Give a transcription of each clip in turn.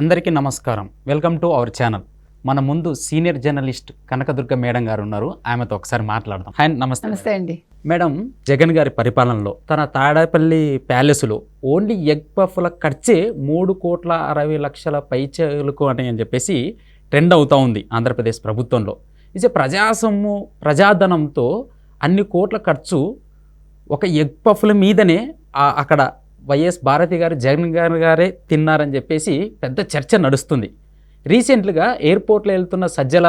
అందరికీ నమస్కారం. Welcome to our channel. మన ముందు సీనియర్ జర్నలిస్ట్ కనకదుర్గ మేడం గారు ఉన్నారు. ఆమెతో ఒకసారి మాట్లాడదాం. హాయ్ నమస్తే నమస్తే అండి. మేడం జగన్ గారి పరిపాలనలో తన తాడేపల్లి ప్యాలెస్లో ఓన్లీ ఎగ్ పఫ్ల ఖర్చే మూడు కోట్ల అరవై లక్షల పైచలకు అని అని చెప్పేసి ట్రెండ్ అవుతూ ఉంది ఆంధ్రప్రదేశ్ ప్రభుత్వంలో. ఇది ప్రజా సొమ్ము ప్రజాధనంతో అన్ని కోట్ల ఖర్చు ఒక ఎగ్ పఫ్ల మీదనే అక్కడ వైఎస్ భారతి గారు జగన్ గారు గారే తిన్నారని చెప్పేసి పెద్ద చర్చ నడుస్తుంది. రీసెంట్గా ఎయిర్పోర్ట్లో వెళ్తున్న సజ్జల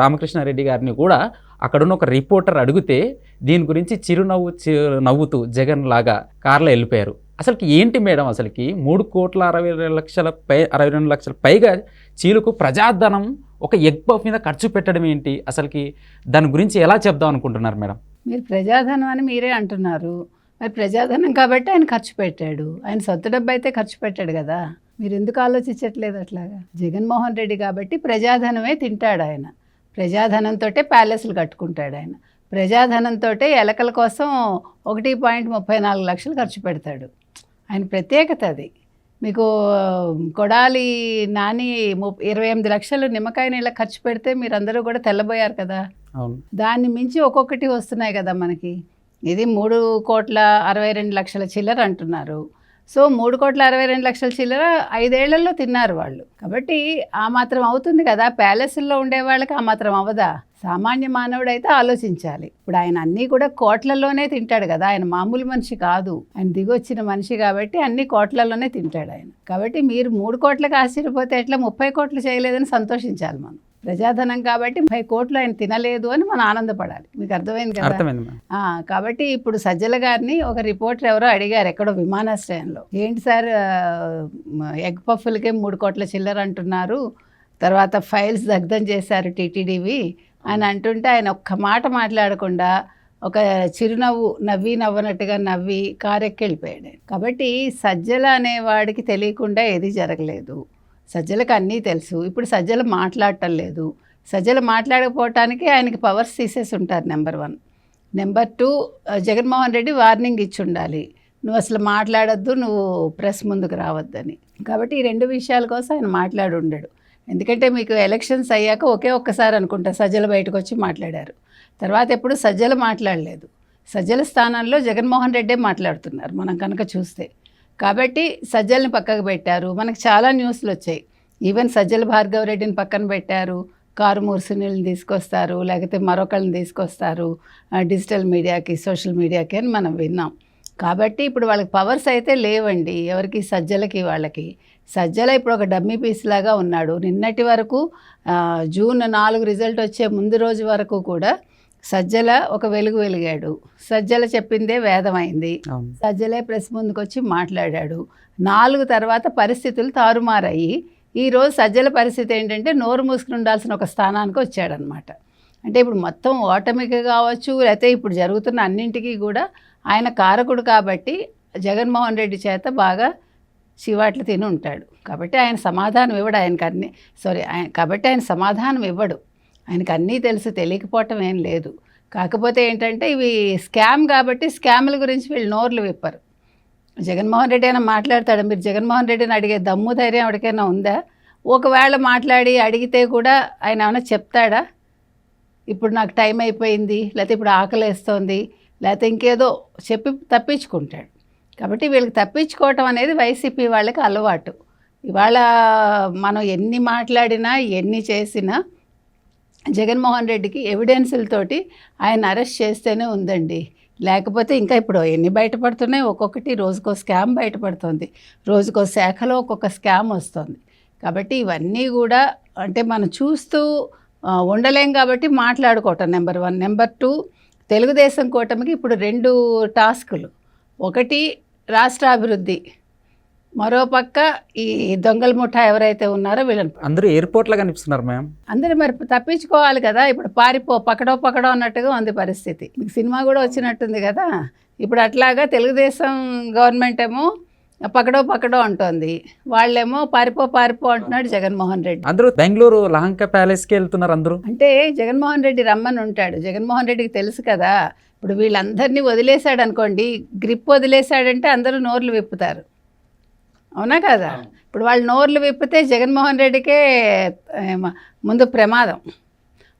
రామకృష్ణారెడ్డి గారిని కూడా అక్కడున్న ఒక రిపోర్టర్ అడిగితే దీని గురించి చిరునవ్వు చి నవ్వుతూ జగన్ లాగా కార్లో వెళ్ళిపోయారు. అసలుకి ఏంటి మేడం అసలుకి? మూడు కోట్ల అరవై రెండు లక్షల పై అరవై రెండు లక్షల పైగా చీలుకు ప్రజాధనం ఒక ఎగ్ మీద ఖర్చు పెట్టడం ఏంటి? అసలుకి దాని గురించి ఎలా చెప్దాం అనుకుంటున్నారు మేడం? మీరు ప్రజాధనం అని మీరే అంటున్నారు. మరి ప్రజాధనం కాబట్టి ఆయన ఖర్చు పెట్టాడు. ఆయన సొంత డబ్బు అయితే ఖర్చు పెట్టాడు కదా. మీరు ఎందుకు ఆలోచించట్లేదు అట్లాగా? జగన్మోహన్ రెడ్డి కాబట్టి ప్రజాధనమే తింటాడు ఆయన. ప్రజాధనంతో ప్యాలెస్లు కట్టుకుంటాడు ఆయన. ప్రజాధనంతో ఎలకల కోసం ఒకటి పాయింట్ ముప్పై నాలుగు లక్షలు ఖర్చు పెడతాడు. ఆయన ప్రత్యేకత అది. మీకు కొడాలి నాని ఇరవై ఎనిమిది లక్షలు నిమ్మకాయ నీళ్ళ ఖర్చు పెడితే మీరు అందరూ కూడా తెల్లబోయారు కదా. దాన్ని మించి ఒక్కొక్కటి వస్తున్నాయి కదా మనకి. ఇది మూడు కోట్ల అరవై రెండు లక్షల చిల్లర అంటున్నారు. సో మూడు కోట్ల అరవై రెండు లక్షల చిల్లర ఐదేళ్ళలో తిన్నారు వాళ్ళు. కాబట్టి ఆ మాత్రం అవుతుంది కదా? ప్యాలెస్ల్లో ఉండే వాళ్ళకి ఆ మాత్రం అవదా? సామాన్య మానవుడు అయితే ఆలోచించాలి. ఇప్పుడు ఆయన అన్నీ కూడా కోట్లలోనే తింటాడు కదా? ఆయన మామూలు మనిషి కాదు. ఆయన దిగొచ్చిన మనిషి కాబట్టి అన్ని కోట్లలోనే తింటాడు ఆయన. కాబట్టి మీరు మూడు కోట్లకు ఆశ్చర్యపోతే ఎట్లా ముప్పై కోట్లు చేయలేదని సంతోషించాలి మనం. ప్రజాధనం కాబట్టి ముప్పై కోట్లు ఆయన తినలేదు అని మనం ఆనందపడాలి. మీకు అర్థమైంది కదా? కాబట్టి ఇప్పుడు సజ్జల గారిని ఒక రిపోర్టర్ ఎవరో అడిగారు ఎక్కడో విమానాశ్రయంలో. ఏంటి సార్ ఎగ్ పఫ్ఫులకే మూడు కోట్ల చిల్లర అంటున్నారు. తర్వాత ఫైల్స్ దగ్ధం చేశారు టీటీడీవి అని అంటుంటే ఆయన ఒక్క మాట మాట్లాడకుండా ఒక చిరునవ్వు నవ్వి నవ్వనట్టుగా నవ్వి కారెక్కి వెళ్ళిపోయాడు. కాబట్టి సజ్జల అనేవాడికి తెలియకుండా ఏది జరగలేదు. సజ్జలకు అన్నీ తెలుసు. ఇప్పుడు సజ్జలు మాట్లాడటం లేదు. సజ్జలు మాట్లాడకపోవటానికి ఆయనకి పవర్స్ తీసేసి ఉంటారు number one number two Jaganmohan Reddy warning ఇచ్చి ఉండాలి నువ్వు అసలు మాట్లాడొద్దు నువ్వు ప్రెస్ ముందుకు రావద్దని. కాబట్టి ఈ రెండు విషయాల కోసం ఆయన మాట్లాడి ఉండడు. ఎందుకంటే మీకు ఎలక్షన్స్ అయ్యాక ఒకే ఒక్కసారి అనుకుంటా సజ్జలు బయటకు వచ్చి మాట్లాడారు. తర్వాత ఎప్పుడు సజ్జలు మాట్లాడలేదు. సజ్జల స్థానంలో జగన్మోహన్ రెడ్డే మాట్లాడుతున్నారు మనం కనుక చూస్తే. కాబట్టి సజ్జల్ని పక్కకు పెట్టారు. మనకు చాలా న్యూస్లు వచ్చాయి. ఈవెన్ సజ్జల భార్గవ రెడ్డిని పక్కన పెట్టారు. కారుమూరు సునీల్ని తీసుకొస్తారు లేకపోతే మరొకళ్ళని తీసుకొస్తారు డిజిటల్ మీడియాకి సోషల్ మీడియాకి అని మనం విన్నాం. కాబట్టి ఇప్పుడు వాళ్ళకి పవర్స్ అయితే లేవండి. ఎవరికి? సజ్జలకి వాళ్ళకి. సజ్జల ఇప్పుడు ఒక డమ్మీ పీస్ లాగా ఉన్నాడు. నిన్నటి వరకు జూన్ నాలుగు రిజల్ట్ వచ్చే ముందు రోజు వరకు కూడా సజ్జల ఒక వెలుగు వెలిగాడు. సజ్జల చెప్పిందే వేదమైంది. సజ్జలే ప్రెస్ ముందుకు వచ్చి మాట్లాడాడు. నాలుగు తర్వాత పరిస్థితులు తారుమారయ్యి ఈరోజు సజ్జల పరిస్థితి ఏంటంటే నోరు మూసుకుని ఉండాల్సిన ఒక స్థానానికి వచ్చాడనమాట. అంటే ఇప్పుడు మొత్తం ఓటమికి కావచ్చు లేకపోతే ఇప్పుడు జరుగుతున్న అన్నింటికీ కూడా ఆయన కారకుడు కాబట్టి జగన్మోహన్ రెడ్డి చేత బాగా చివాట్లు తిని ఉంటాడు. కాబట్టి ఆయన సమాధానం ఇవ్వడు ఆయనకు అన్ని సారీ ఆయన కాబట్టి ఆయన సమాధానం ఇవ్వడు. ఆయనకు అన్నీ తెలుసు తెలియకపోవటం ఏం లేదు. కాకపోతే ఏంటంటే ఇవి స్కామ్ కాబట్టి స్కాముల గురించి వీళ్ళు నోర్లు విప్పరు. జగన్మోహన్ రెడ్డి అయినా మాట్లాడతాడు? మీరు జగన్మోహన్ రెడ్డిని అడిగే దమ్ము ధైర్యం ఎవరికైనా ఉందా? ఒకవేళ మాట్లాడి అడిగితే కూడా ఆయన ఏమైనా చెప్తాడా? ఇప్పుడు నాకు టైం అయిపోయింది లేకపోతే ఇప్పుడు ఆకలేస్తోంది లేకపోతే ఇంకేదో చెప్పి తప్పించుకుంటాడు. కాబట్టి వీళ్ళకి తప్పించుకోవటం అనేది వైసీపీ వాళ్ళకి అలవాటు. ఇవాళ మనం ఎన్ని మాట్లాడినా ఎన్ని చేసినా జగన్మోహన్ రెడ్డికి ఎవిడెన్సులతోటి ఆయన అరెస్ట్ చేస్తేనే ఉందండి. లేకపోతే ఇంకా ఇప్పుడు ఎన్ని బయటపడుతున్నాయి? ఒక్కొక్కటి రోజుకో స్కామ్ బయటపడుతుంది. రోజుకో శాఖలో ఒక్కొక్క స్కామ్ వస్తుంది. కాబట్టి ఇవన్నీ కూడా అంటే మనం చూస్తూ ఉండలేం కాబట్టి మాట్లాడుకోవటం number one number two Telugu Desam కూటమికి ఇప్పుడు రెండు టాస్కులు. ఒకటి రాష్ట్రాభివృద్ధి అభివృద్ధి మరో పక్క ఈ దొంగల ముఠా ఎవరైతే ఉన్నారో వీళ్ళని అందరూ ఎయిర్పోర్ట్లో కనిపిస్తున్నారు మ్యామ్. అందరూ మరి తప్పించుకోవాలి కదా. ఇప్పుడు పారిపో పకడో పకడో అన్నట్టుగా ఉంది పరిస్థితి. మీకు సినిమా కూడా వచ్చినట్టుంది కదా. ఇప్పుడు అట్లాగా తెలుగుదేశం గవర్నమెంట్ ఏమో పకడో పకడో అంటోంది. వాళ్ళేమో పారిపో పారిపో అంటున్నాడు జగన్మోహన్ రెడ్డి. అందరూ బెంగళూరు లహంక ప్యాలెస్కి వెళ్తున్నారు అందరూ. అంటే జగన్మోహన్ రెడ్డి రమ్మని ఉంటాడు. జగన్మోహన్ రెడ్డికి తెలుసు కదా. ఇప్పుడు వీళ్ళందరినీ వదిలేశాడు అనుకోండి గ్రిప్ వదిలేశాడంటే అందరూ నోర్లు విప్పుతారు. అవునా కదా? ఇప్పుడు వాళ్ళు నోర్లు విప్పితే జగన్మోహన్ రెడ్డికే ముందు ప్రమాదం.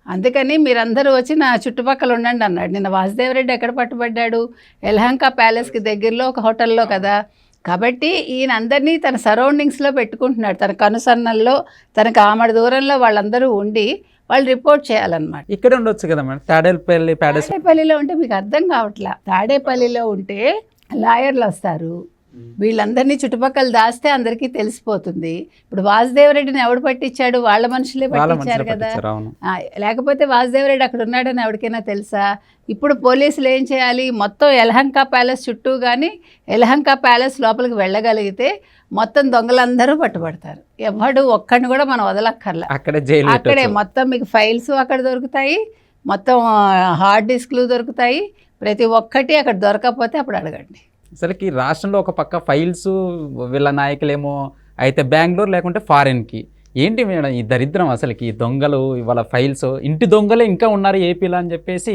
అందుకని మీరందరూ వచ్చి నా చుట్టుపక్కల ఉండండి అన్నాడు. నిన్న వాసుదేవరెడ్డి ఎక్కడ పట్టుబడ్డాడు? ఎల్హంకా ప్యాలెస్కి దగ్గరలో ఒక హోటల్లో కదా? కాబట్టి ఈయన అందరినీ తన సరౌండింగ్స్లో పెట్టుకుంటున్నాడు. తన కనుసన్నల్లో తనకు ఆమడ దూరంలో వాళ్ళందరూ ఉండి వాళ్ళు రిపోర్ట్ చేయాలన్నమాట. ఇక్కడే ఉండొచ్చు కదా మేడం? తాడేపల్లి తాడేపల్లిలో ఉంటే మీకు అర్థం కావట్లా. తాడేపల్లిలో ఉంటే లాయర్లు వస్తారు. వీళ్ళందరినీ చుట్టుపక్కల దాస్తే అందరికీ తెలిసిపోతుంది. ఇప్పుడు వాసుదేవరెడ్డిని ఎవడు పట్టించాడు? వాళ్ళ మనుషులే పట్టించారు కదా. లేకపోతే వాసుదేవరెడ్డి అక్కడ ఉన్నాడని ఎవరికైనా తెలుసా? ఇప్పుడు పోలీసులు ఏం చేయాలి? మొత్తం ఎలహంకా ప్యాలెస్ చుట్టూ కానీ ఎలహంకా ప్యాలెస్ లోపలికి వెళ్ళగలిగితే మొత్తం దొంగలందరూ పట్టుబడతారు. ఎవడు ఒక్కడిని కూడా మనం వదలక్కర్లా. అక్కడే అక్కడే. మొత్తం మీకు ఫైల్స్ అక్కడ దొరుకుతాయి. మొత్తం హార్డ్ డిస్క్లు దొరుకుతాయి. ప్రతి ఒక్కటి అక్కడ దొరకకపోతే అప్పుడు అడగండి. అసలుకి రాష్ట్రంలో ఒక పక్క ఫైల్స్ వీళ్ళ నాయకులేమో అయితే బెంగళూరు లేకుంటే ఫారెన్కి ఏంటి మేడం ఈ దరిద్రం అసలుకి? దొంగలు ఇవాళ ఫైల్స్ ఇంటి దొంగలే ఇంకా ఉన్నారు ఏపీలో అని చెప్పేసి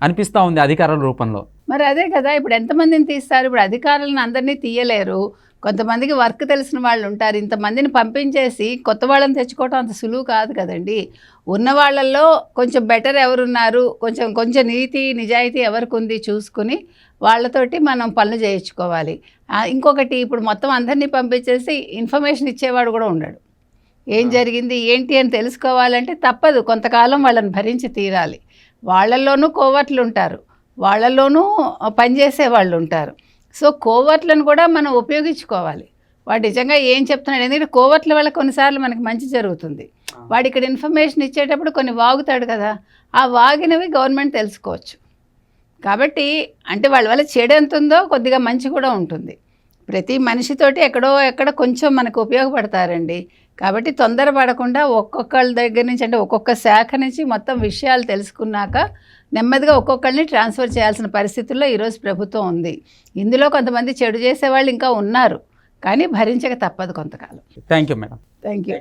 అనిపిస్తూ ఉంది అధికారుల రూపంలో. మరి అదే కదా ఇప్పుడు ఎంతమందిని తీస్తారు? ఇప్పుడు అధికారులను అందరినీ తీయలేరు. కొంతమందికి వర్క్ తెలిసిన వాళ్ళు ఉంటారు. ఇంతమందిని పంపించేసి కొత్త వాళ్ళని తెచ్చుకోవటం అంత సులువు కాదు కదండి. ఉన్న వాళ్ళల్లో కొంచెం బెటర్ ఎవరున్నారు? కొంచెం కొంచెం నీతి నిజాయితీ ఎవరికి ఉంది? చూసుకుని వాళ్ళతోటి మనం పనులు చేయించుకోవాలి. ఇంకొకటి ఇప్పుడు మొత్తం అందరినీ పంపించేసి ఇన్ఫర్మేషన్ ఇచ్చేవాడు కూడా ఉండడు. ఏం జరిగింది ఏంటి అని తెలుసుకోవాలంటే తప్పదు. కొంతకాలం వాళ్ళని భరించి తీరాలి. వాళ్ళల్లోనూ కోవట్లు ఉంటారు. వాళ్ళల్లోనూ పనిచేసే వాళ్ళు ఉంటారు. సో కోవర్ట్లను కూడా మనం ఉపయోగించుకోవాలి. వాడు నిజంగా ఏం చెప్తున్నాడు ఎందుకంటే కోవర్ట్ల వల్ల కొన్నిసార్లు మనకి మంచి జరుగుతుంది. వాడు ఇక్కడ ఇన్ఫర్మేషన్ ఇచ్చేటప్పుడు కొన్ని వాగుతాడు కదా. ఆ వాగినవి గవర్నమెంట్ తెలుసుకోవచ్చు. కాబట్టి అంటే వాళ్ళ వల్ల చెడు ఎంత ఉందో కొద్దిగా మంచి కూడా ఉంటుంది. ప్రతి మనిషితోటి ఎక్కడో ఎక్కడ కొంచెం మనకు ఉపయోగపడతారండి. కాబట్టి తొందరపడకుండా ఒక్కొక్కళ్ళ దగ్గర నుంచి అంటే ఒక్కొక్క శాఖ నుంచి మొత్తం విషయాలు తెలుసుకున్నాక నెమ్మదిగా ఒక్కొక్కరిని ట్రాన్స్ఫర్ చేయాల్సిన పరిస్థితుల్లో ఈరోజు ప్రభుత్వం ఉంది. ఇందులో కొంతమంది చెడు చేసే వాళ్ళు ఇంకా ఉన్నారు. కానీ భరించక తప్పదు కొంతకాలం. Thank you madam thank you